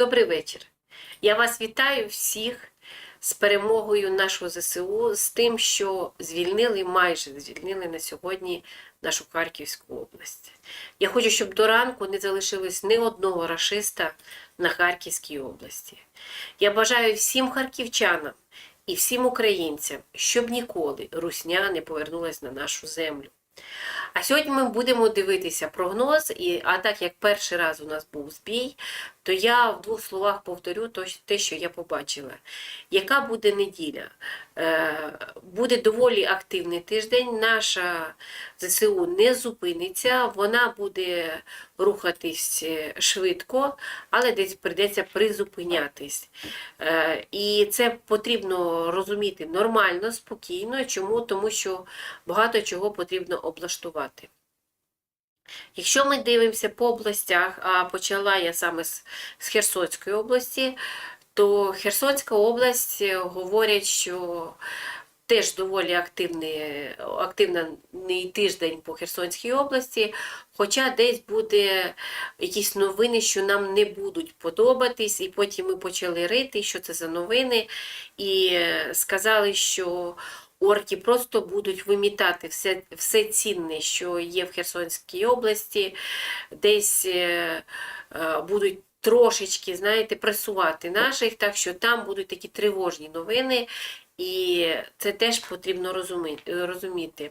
Добрий вечір. Я вас вітаю всіх з перемогою нашого ЗСУ, з тим, що звільнили, майже звільнили на сьогодні нашу Харківську область. Я хочу, щоб до ранку не залишилось ні одного рашиста на Харківській області. Я бажаю всім харківчанам і всім українцям, щоб ніколи русня не повернулась на нашу землю. А сьогодні ми будемо дивитися прогноз, і, а так як перший раз у нас був збій, то я в двох словах повторю то- те, що я побачила. Яка буде неділя? Е, Буде доволі активний тиждень. Наша ЗСУ не зупиниться, вона буде рухатись е, швидко, але десь прийдеться призупинятись. Е, І це потрібно розуміти нормально, спокійно. Чому? Тому що багато чого потрібно облаштувати. Якщо ми дивимося по областях, а почала я саме з, з Херсонської області, то Херсонська область е, говорять, що теж доволі активний, активний тиждень по Херсонській області, хоча десь буде якісь новини, що нам не будуть подобатись, і потім ми почали рити, що це за новини, і е, сказали, що орки просто будуть вимітати все, все цінне, що є в Херсонській області, десь е, е, будуть трошечки, знаєте, пресувати наших, так що там будуть такі тривожні новини. І це теж потрібно розуміти.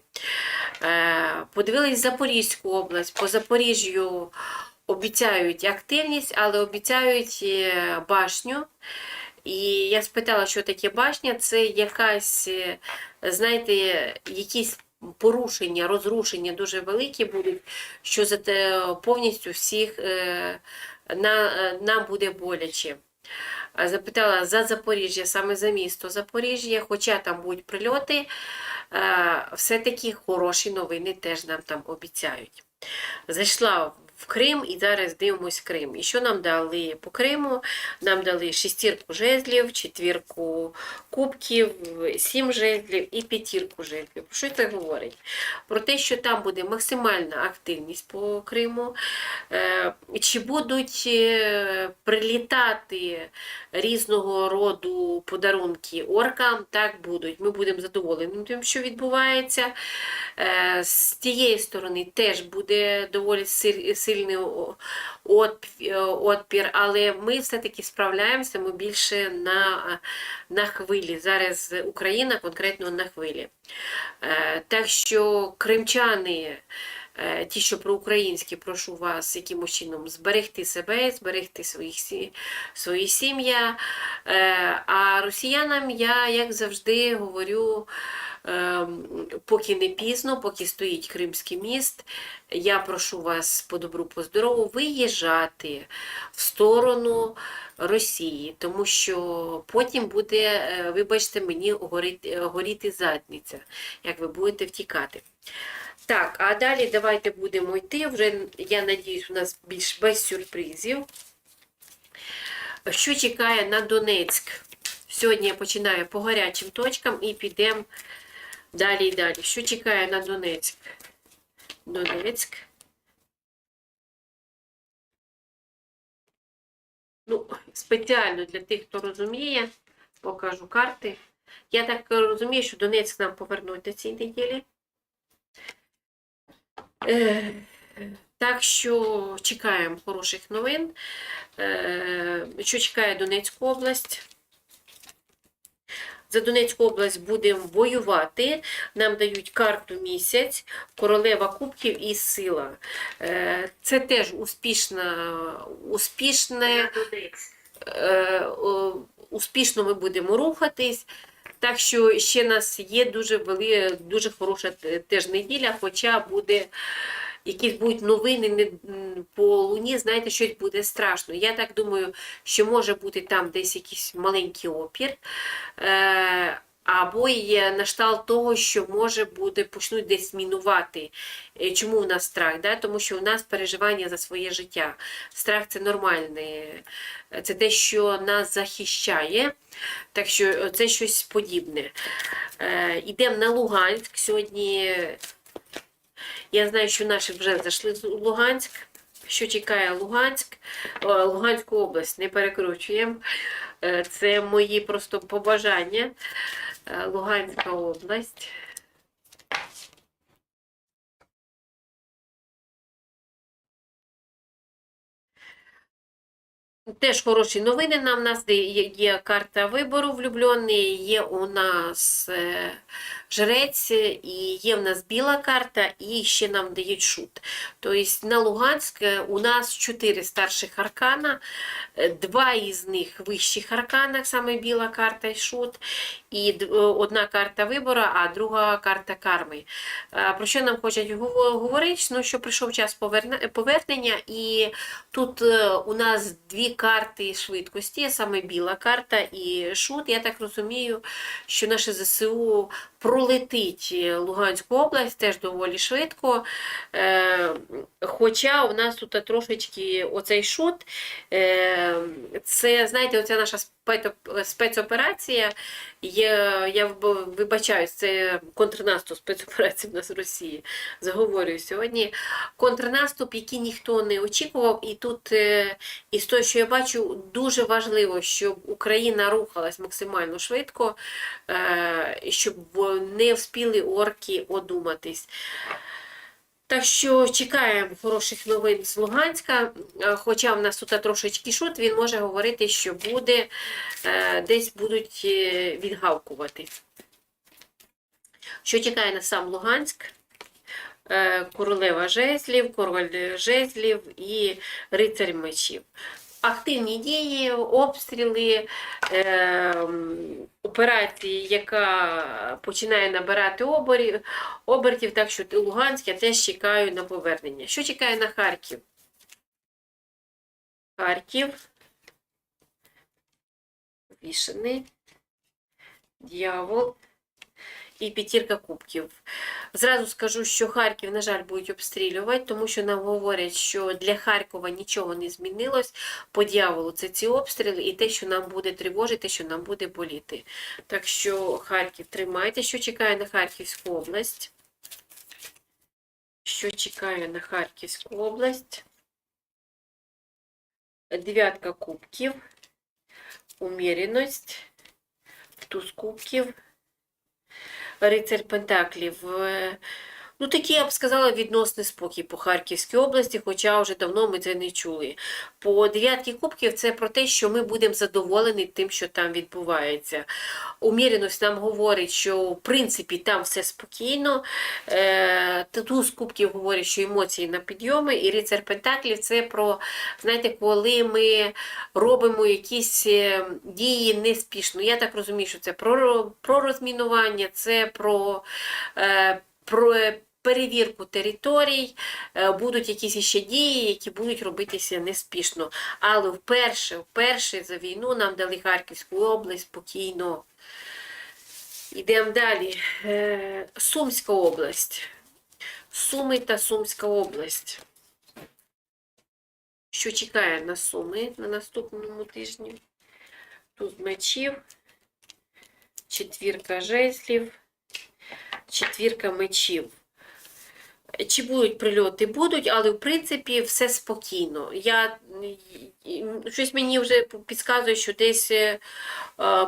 Е, Подивились Запорізьку область. По Запоріжжю обіцяють активність, але обіцяють е, башню. І я спитала, що таке башня. Це якась, е, знаєте, якісь порушення, розрушення дуже великі будуть, що за повністю всіх е, на, е, нам буде боляче. Запитала за Запоріжжя, саме за місто Запоріжжя, хоча там будуть прильоти, все-таки хороші новини теж нам там обіцяють. Зайшла в Крим і зараз дивимось Крим. І що нам дали по Криму? Нам дали шестірку жезлів, четвірку кубків, сім жезлів і п'ятірку жезлів. Що це говорить? Про те, що там буде максимальна активність по Криму. Е, Чи будуть е, прилітати різного роду подарунки оркам? Так будуть. Ми будемо задоволені тим, що відбувається. Е, З тієї сторони теж буде доволі силь- сильний е, отпір, але ми все-таки справляємося, ми більше на, на хвилі. Зараз Україна конкретно на хвилі. Е, Так що кримчани, ті, що проукраїнські, прошу вас якимось чином зберегти себе, зберегти своїх, свої сім'я. Е, А росіянам я, як завжди, говорю. ем, Поки не пізно, поки стоїть Кримський міст, я прошу вас по добру, по здорову виїжджати в сторону Росії, тому що потім буде, е, вибачте, мені горіти задниця, як ви будете втікати. Так, а далі давайте будемо йти. Вже, я надіюсь, у нас більш без сюрпризів. Що чекає на Донецьк? Сьогодні я починаю по гарячим точкам і підемо далі і далі. Що чекає на Донецьк? Донецьк. Ну, спеціально для тих, хто розуміє, покажу карти. Я так розумію, що Донецьк нам повернуть до цієї неділі. Е, так що чекаємо хороших новин. Е, що чекає Донецьку область? За Донецьку область будемо воювати. Нам дають карту місяць, королева кубків і сила. Е, Це теж успішна, успішне, успішно ми будемо рухатись. Так що ще нас є дуже вели, дуже хороша теж неділя, хоча буде якісь будуть новини не- по луні, знаєте, щось буде страшно. Я так думаю, що може бути там десь якийсь маленький опір. Е, або є на шталт того, що може буде почнуть десь мінувати. Е, Чому в нас страх? Да? Тому що у нас переживання за своє життя. Страх це нормальне, Е, це те, що нас захищає. Так що це щось подібне. Е, Йдемо на Луганськ. Сьогодні я знаю, що наші вже зайшли в Луганськ. Що чекає Луганськ, Луганську область, не перекручуємо. Е, Це мої просто побажання. Е, Луганська область. Теж хороші новини нам. У нас є, карта вибору влюблений, є у нас е, жрець, і є в нас біла карта, і ще нам дають шут. Тобто на Луганськ е, у нас чотири старших аркана, два із них вищих арканах, саме біла карта і шут, і одна карта вибору, а друга карта карми. Е, Про що нам хочуть говорити? Ну, що прийшов час повернення, і тут е, у нас дві карти швидкості, саме біла карта і шут. Я так розумію, що наше ЗСУ пролетить е, Луганську область теж доволі швидко. Е, Хоча у нас тут трошечки оцей шут, е, це, знаєте, оця наша спецоперація. Я, я вибачаюсь, це контрнаступ спецоперації в нас в Росії. Заговорюю сьогодні. Контрнаступ, який ніхто не очікував, і тут із того, що я бачу, дуже важливо, щоб Україна рухалась максимально швидко, е, не вспіли орки одуматись. Так що чекаємо хороших новин з Луганська. Хоча в нас тут трошечки шут, він може говорити, що буде, е, десь будуть е, відгавкувати. Що чекає на сам Луганськ? Е, Королева жезлів, король жезлів і рицарь мечів. Активні дії, обстріли, е, операції, яка починає набирати оборі- обертів, так що Луганськ я теж чекаю на повернення. Що чекає на Харків? Харків. Вішений. Дьявол. І п'ятірка кубків. Зразу скажу, що Харків, на жаль, будуть обстрілювати, тому що нам говорять, що для Харкова нічого не змінилось. По дьяволу це ці обстріли і те, що нам буде тривожити, що нам буде боліти. Так що Харків тримайте, що чекає на Харківську область. Що чекає на Харківську область? Дев'ятка кубків, уміреність, туз кубків, рицарь Пентаклів. Ну, такий, я б сказала, відносний спокій по Харківській області, хоча вже давно ми це не чули. По дев'ятки кубків це про те, що ми будемо задоволені тим, що там відбувається. Уміреність нам говорить, що в принципі там все спокійно. Е, Туз кубків говорить, що емоції на підйоми, і рицар Пентаклів це про, знаєте, коли ми робимо якісь е, дії неспішно. Я так розумію, що це про, про розмінування, це про, е, про перевірку територій, е, будуть якісь іще дії, які будуть робитися неспішно. Але вперше, вперше за війну нам дали Харківську область спокійно. Йдемо далі. Е, Сумська область. Суми та Сумська область. Що чекає на Суми на наступному тижні? Тут мечів, четвірка жезлів, четвірка мечів. Чи будуть прильоти? Будуть, але в принципі все спокійно. Я, щось мені вже підказує, що десь е,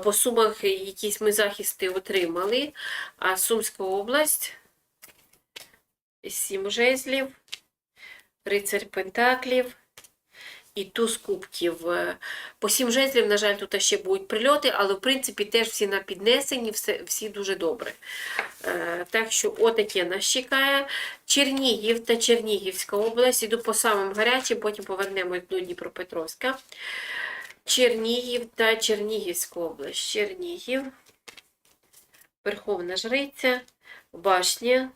по сумах якісь ми захисти отримали. А Сумська область, сім жезлів, рицарь Пентаклів і туз кубків. Е, По сім жезлів, на жаль, тут ще будуть прильоти, але в принципі теж всі на піднесенні, всі дуже добре. Е, Так що отаке нас чекає. Чернігів та Чернігівська область. Іду по самим гарячим, потім повернемось до Дніпропетровська. Чернігів та Чернігівська область. Чернігів, Верховна Жриця, Башня,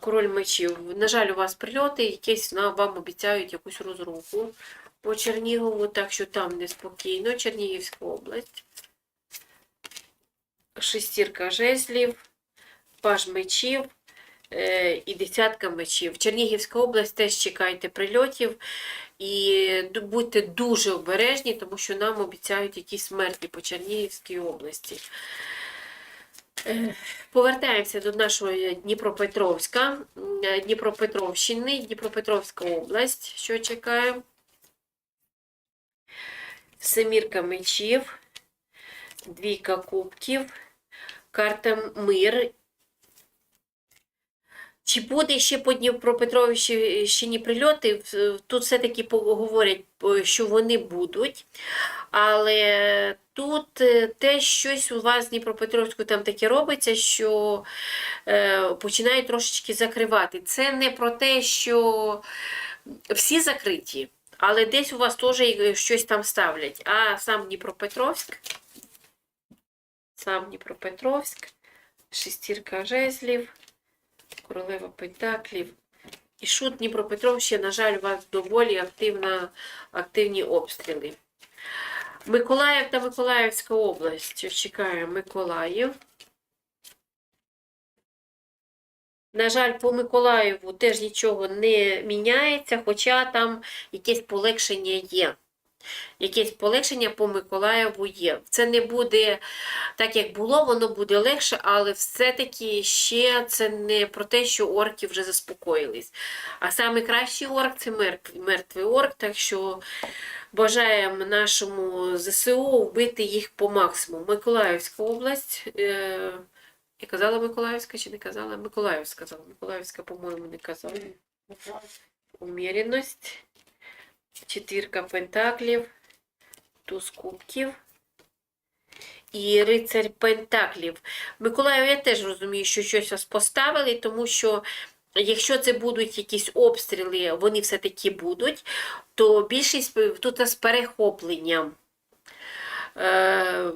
Король мечів. На жаль, у вас прильоти, якісь на вам обіцяють якусь розруху по Чернігову, так що там неспокійно. Чернігівська область. Шестірка жезлів, паж мечів е, і десятка мечів. Чернігівська область теж чекайте прильотів і будьте дуже обережні, тому що нам обіцяють якісь смерті по Чернігівській області. Е, Повертаємося до нашого Дніпропетровська, Дніпропетровщини, Дніпропетровська область, що чекає. Семірка мечів, двійка кубків, карта мир. Чи буде ще по Дніпропетровщині прильоти? Тут все-таки говорять, що вони будуть. Але тут е, те щось у вас в Дніпропетровську там таке робиться, що е, починає трошечки закривати. Це не про те, що всі закриті, але десь у вас теж щось там ставлять. А сам Дніпропетровськ, сам Дніпропетровськ, шестірка жезлів, королева пентаклів. І шут Дніпропетровщина, на жаль, у вас доволі активна, активні обстріли. Миколаїв та Миколаївська область. Чекає Миколаїв. На жаль, по Миколаєву теж нічого не міняється, хоча там якесь полегшення є. Якесь полегшення по Миколаєву є. Це не буде так, як було, воно буде легше, але все-таки ще це не про те, що орки вже заспокоїлись. А саме кращий орк це мертвий, орк, так що бажаємо нашому ЗСУ вбити їх по максимуму. Миколаївська область. Е я казала Миколаївська чи не казала? Миколаїв сказала. Миколаївська, по-моєму, не казала. Уміреність. Четвірка пентаклів. Туз кубків. І рицарь Пентаклів. Миколаїв, я теж розумію, що щось вас поставили, тому що якщо це будуть якісь обстріли, вони все-таки будуть, то більшість тут з перехопленням. Е,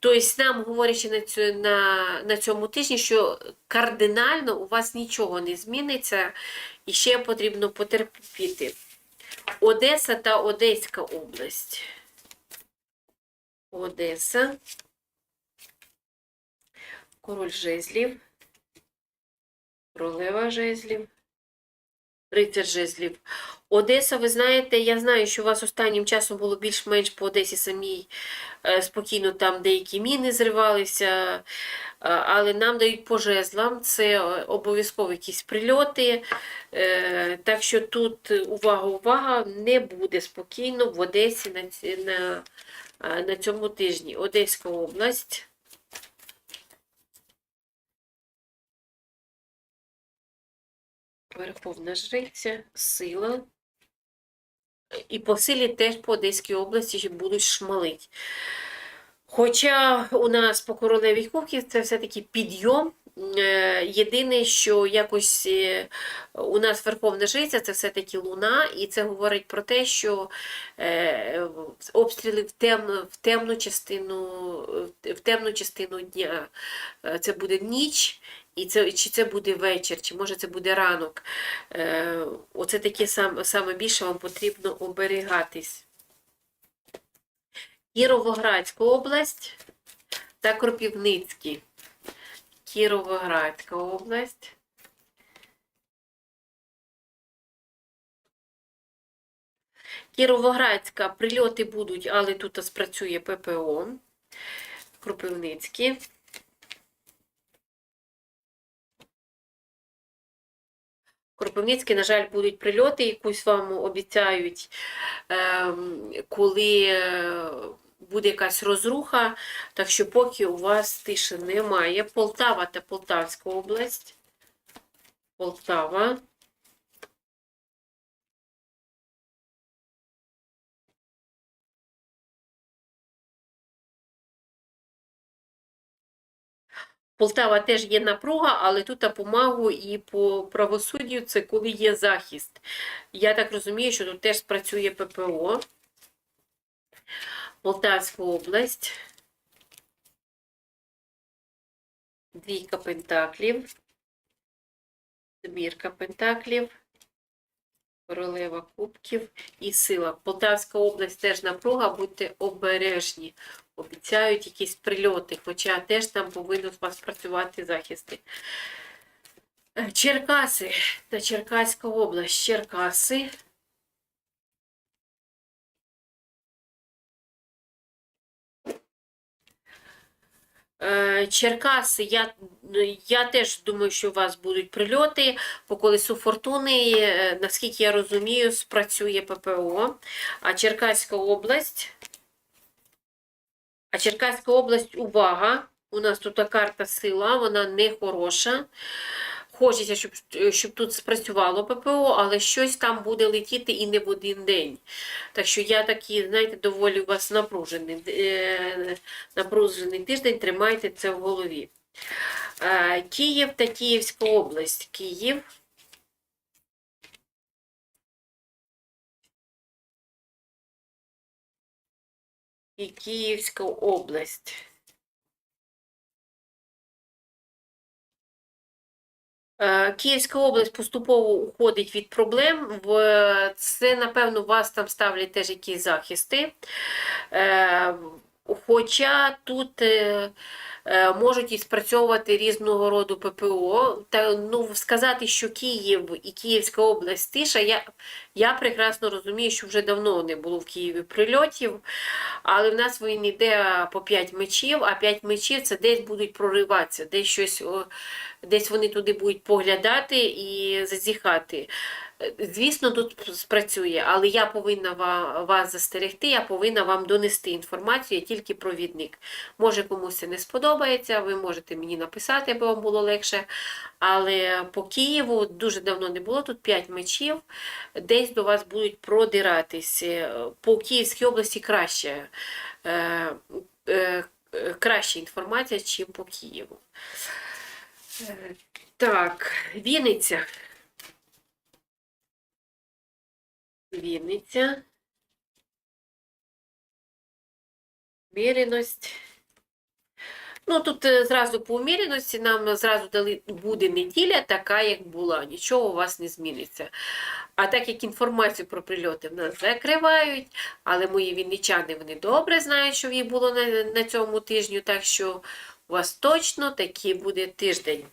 Тобто нам говорячи на, цю, на, на цьому тижні, що кардинально у вас нічого не зміниться і ще потрібно потерпіти. Одеса та Одеська область. Одеса. Король жезлів. Королева жезлів. Рицар жезлів. Одеса, ви знаєте, я знаю, що у вас останнім часом було більш-менш по Одесі самій е, спокійно, там деякі міни зривалися, е, але нам дають по жезлам, це обов'язково якісь прильоти. Е, Так що тут увага, увага, не буде спокійно в Одесі на, на, е, на цьому тижні. Одеська область. Верховна жриця, сила. І по силі теж по Одеській області будуть шмалить. Хоча у нас по королеві кубків це все-таки підйом. Е, Єдине, що якось е, у нас Верховна Жриця це все-таки луна, і це говорить про те, що е, обстріли в темну, в темну частину, в темну частину дня це буде ніч, і це, чи це буде вечір, чи може це буде ранок. Е, Оце таке сам, саме більше вам потрібно оберігатись. Кіровоградська область та Кропівницький. Кіровоградська область. Кіровоградська прильоти будуть, але тут спрацює ППО. Кропивницький. Кропивницький, на жаль, будуть прильоти, якусь вам обіцяють, ем, коли е, буде якась розруха, так що поки у вас тиші немає. Полтава та Полтавська область. Полтава. Полтава теж є напруга, але тут по магу і по правосуддю це коли є захист. Я так розумію, що тут теж спрацює ППО. Полтавська область. Двійка пентаклів. Збірка пентаклів. Королева кубків і сила. Полтавська область теж напруга, будьте обережні. Обіцяють якісь прильоти, хоча теж там повинні у вас працювати захисти. Черкаси та Черкаська область. Черкаси. Черкаси, я, я теж думаю, що у вас будуть прильоти по колесу фортуни. Е, Наскільки я розумію, спрацює ППО. А Черкаська область. А Черкаська область, увага! У нас тут карта сила, вона не хороша. Хочеться, щоб, щоб тут спрацювало ППО, але щось там буде летіти і не в один день. Так що я такий, знаєте, доволі у вас напружений, е, напружений тиждень, тримайте це в голові. Е, Київ та Київська область. Київ. І Київська область. Київська область поступово уходить від проблем. Це, напевно, вас там ставлять теж якісь захисти. Е, Хоча тут е, е, можуть і спрацьовувати різного роду ППО. Та, ну, сказати, що Київ і Київська область тиша, я, я прекрасно розумію, що вже давно не було в Києві прильотів, але в нас він йде по 5 мечів, а 5 мечів це десь будуть прориватися, десь щось, десь вони туди будуть поглядати і зазіхати. Е, Звісно, тут спрацює, але я повинна вас застерегти, я повинна вам донести інформацію, я тільки провідник. Може комусь це не сподобається, ви можете мені написати, аби вам було легше. Але по Києву дуже давно не було, тут 5 мечів, десь до вас будуть продиратись. Е, По Київській області краще, е, е, краща інформація, чим по Києву. Так, Вінниця. Вінниця. Уміреність. Ну, тут е, зразу по уміреності нам зразу дали буде неділя така, як була. Нічого у вас не зміниться. А так як інформацію про прильоти в нас закривають, але мої вінничани вони добре знають, що їх було на, на цьому тижню, так що у вас точно такий буде тиждень.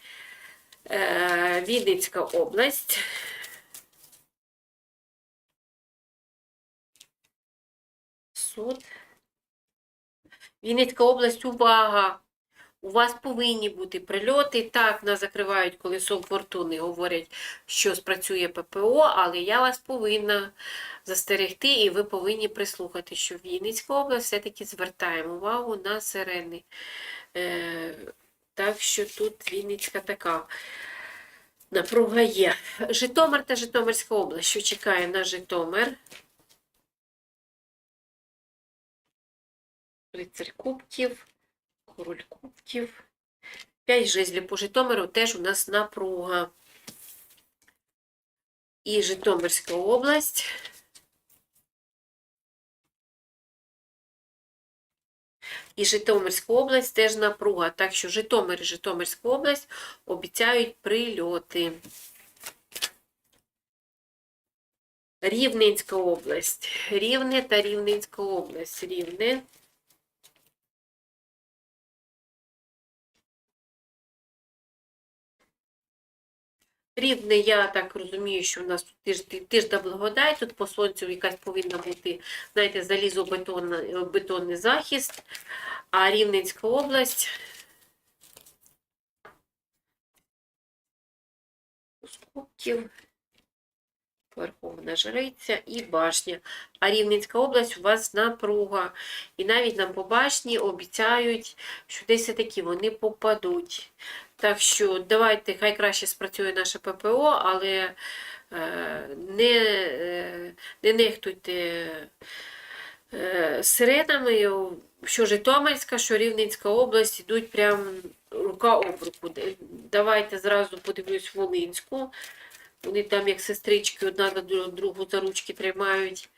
Е, Вінницька область. Суд. Вінницька область, увага! У вас повинні бути прильоти. Так, нас закривають колесо фортуни, говорять, що спрацює ППО, але я вас повинна застерегти, і ви повинні прислухати, що Вінницька область все-таки звертаємо увагу на сирени. Е, так що тут Вінницька така. Напруга є. Житомир та Житомирська область. Що чекає на Житомир? Лицар кубків, король кубків. П'ять жезлів по Житомиру теж у нас напруга. І Житомирська область. І Житомирська область теж напруга. Так що Житомир і Житомирська область обіцяють прильоти. Рівненська область. Рівне та Рівненська область. Рівне. Рівне, я так розумію, що у нас тут тиждень, тиждень благодать, тут по сонцю якась повинна бути, знаєте, залізобетонна- бетонний захист, а Рівненська область. кубків, Верховна Жриця і башня. А Рівненська область у вас напруга. І навіть нам по башні обіцяють, що десь таки вони попадуть. Так що давайте, хай краще спрацює наше ППО, але е, не, е, не нехтуйте е, сиренами, що Житомирська, що Рівненська область йдуть прям рука об руку. Давайте зразу подивлюсь Волинську. Вони там, як сестрички, одна на дру- другу за ручки тримають.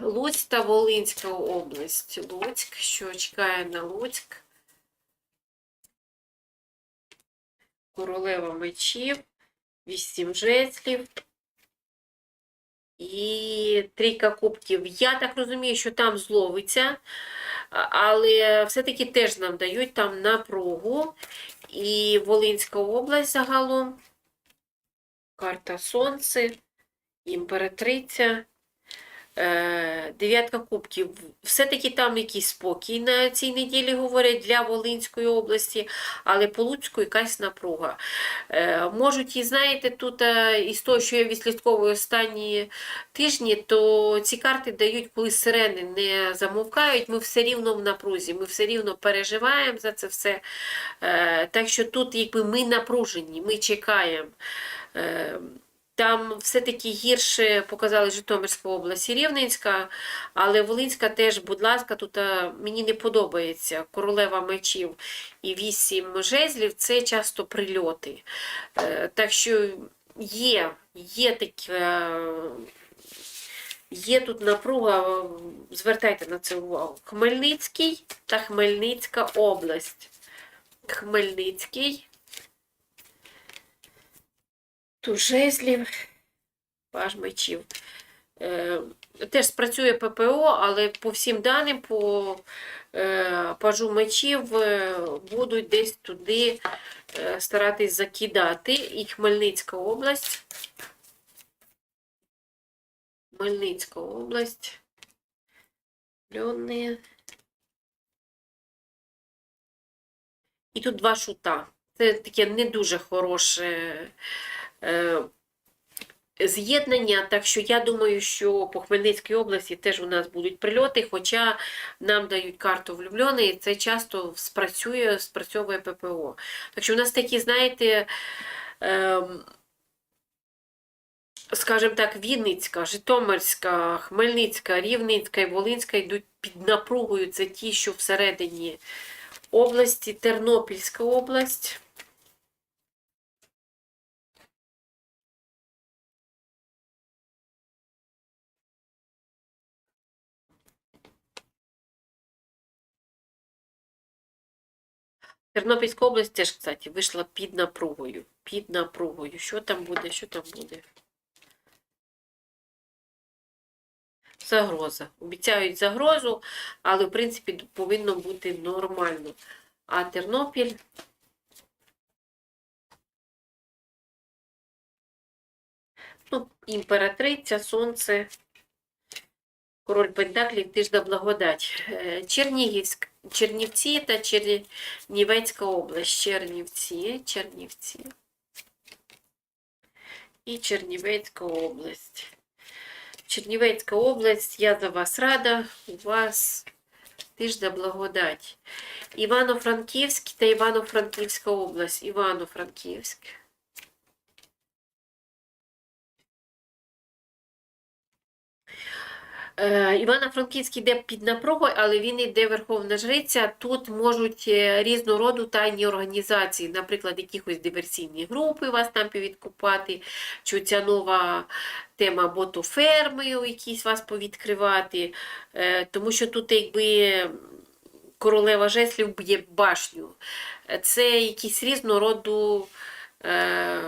Луцьк та Волинська область. Луцьк, що чекає на Луцьк. Королева мечів, вісім жезлів і трійка кубків. Я так розумію, що там зловиться, але все-таки теж нам дають там напругу. І Волинська область загалом. Карта Сонце, імператриця. Е, Дев'ятка кубків. Все-таки там якийсь спокій на цій неділі говорять для Волинської області, але по Луцьку якась напруга. Е, Можуть, і знаєте, тут е, із того, що я відслідковую останні тижні, то ці карти дають, коли сирени не замовкають, ми все рівно в напрузі, ми все рівно переживаємо за це все. Так що тут якби ми напружені, ми чекаємо. Е, Там все-таки гірше показали Житомирська область і Рівненська, але Волинська теж, будь ласка, тут мені не подобається королева мечів і вісім жезлів це часто прильоти. Е, Так що є, є таке. Є тут напруга, звертайте на це увагу. Хмельницький та Хмельницька область. Хмельницький. Тут жезлів, паж мечів. Е, теж спрацює ППО, але по всім даним, по е, пажу мечів е, будуть десь туди старатись закидати. І Хмельницька область. Хмельницька область. Льони. І тут два шута. Це таке не дуже хороше з'єднання. Так що я думаю, що по Хмельницькій області теж у нас будуть прильоти, хоча нам дають карту влюблений, і це часто спрацює, спрацьовує ППО. Так що у нас такі, знаєте, е, скажімо так, Вінницька, Житомирська, Хмельницька, Рівненська і Волинська йдуть під напругою. Це ті, що всередині області, Тернопільська область. Тернопільська область теж, кстати, вийшла під напругою. Під напругою. Що там буде? Що там буде? Загроза. Обіцяють загрозу, але, в принципі, повинно бути нормально. А Тернопіль. Ну, імператриця, сонце, король Пентаклів, тижда благодать. Е, Чернігівськ, Чернівці та Чернівецька область. Чернівці, Чернівці. І Чернівецька область. Чернівецька область, я за вас рада. У вас тижда благодать. Івано-Франківськ та Івано-Франківська область. Івано-Франківськ. Івано-Франківськ йде під напругою, але він йде Верховна Жриця. Тут можуть е, різного роду тайні організації, наприклад, якихось диверсійні групи вас там підкупати, чи ця нова тема ботоферми якісь вас повідкривати. Е, Тому що тут якби королева жеслів б'є башню. Е, Це якісь різного роду. Е,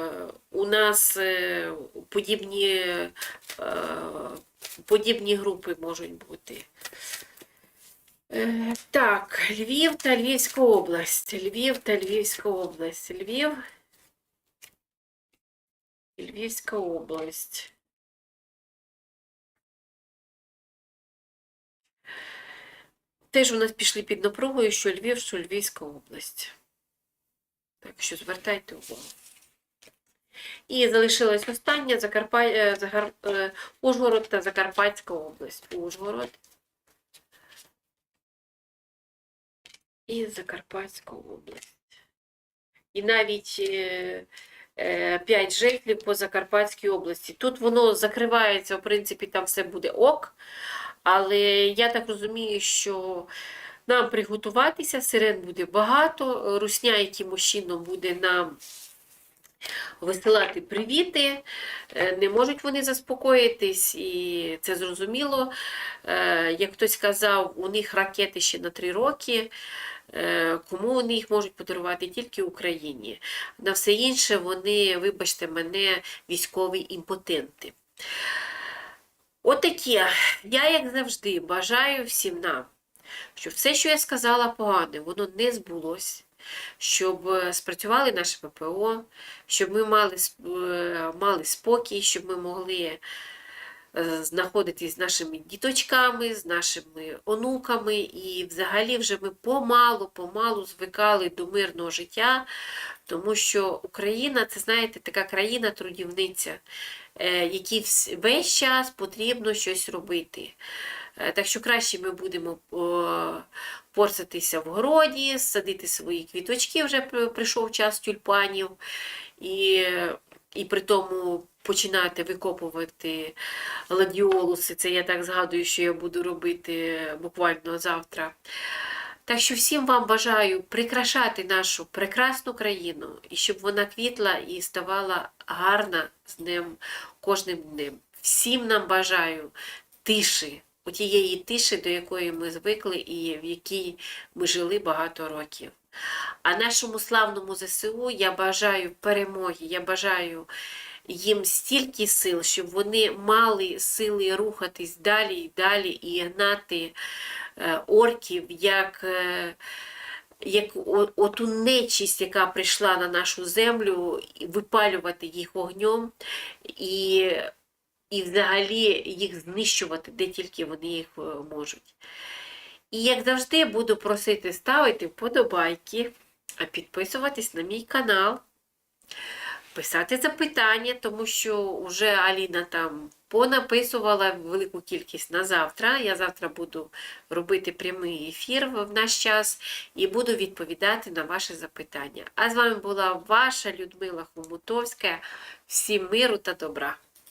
у нас е, подібні, е, подібні групи можуть бути. Е, Так, Львів та Львівська область. Львів та Львівська область. Львів. Львівська область. Теж у нас пішли під напругою, що Львів, що Львівська область. Так що звертайте увагу. І залишилась остання Закарпа... е, Загар... е, Ужгород та Закарпатська область. Ужгород. І Закарпатська область. І навіть е, е, 5 жителів по Закарпатській області. Тут воно закривається, в принципі, там все буде ок. Але я так розумію, що нам приготуватися, сирен буде багато, русня якимось чином буде нам висилати привіти, Е, не можуть вони заспокоїтись, і це зрозуміло. Е, Як хтось казав, у них ракети ще на три роки. Е, Кому вони їх можуть подарувати тільки Україні. На все інше вони, вибачте мене, військові імпотенти. Отаке. Я, як завжди, бажаю всім нам, щоб все, що я сказала погане, воно не збулось, щоб е, спрацювали наше ППО, щоб ми мали, е, мали спокій, щоб ми могли е, знаходитись з нашими діточками, з нашими онуками, і взагалі вже ми помалу, помалу звикали до мирного життя, тому що Україна це, знаєте, така країна-трудівниця, якій весь час потрібно щось робити. Е, Так що краще ми будемо порсатися в городі, садити свої квіточки, вже прийшов час тюльпанів, і, і при тому починати викопувати гладіолуси. Це я так згадую, що я буду робити буквально завтра. Так що всім вам бажаю прикрашати нашу прекрасну країну, і щоб вона квітла і ставала гарна з ним кожним днем. Всім нам бажаю тиші, отієї тиші, до якої ми звикли і в якій ми жили багато років. А нашому славному ЗСУ я бажаю перемоги, я бажаю їм стільки сил, щоб вони мали сили рухатись далі і далі і гнати е, орків, як, е, як оту нечість, яка прийшла на нашу землю, випалювати їх вогнем і, і взагалі їх знищувати, де тільки вони їх е, можуть. І як завжди, буду просити ставити вподобайки, підписуватись на мій канал, писати запитання, тому що вже Аліна там понаписувала велику кількість на завтра. Я завтра буду робити прямий ефір в наш час і буду відповідати на ваші запитання. А з вами була ваша Людмила Хомутовська. Всім миру та добра!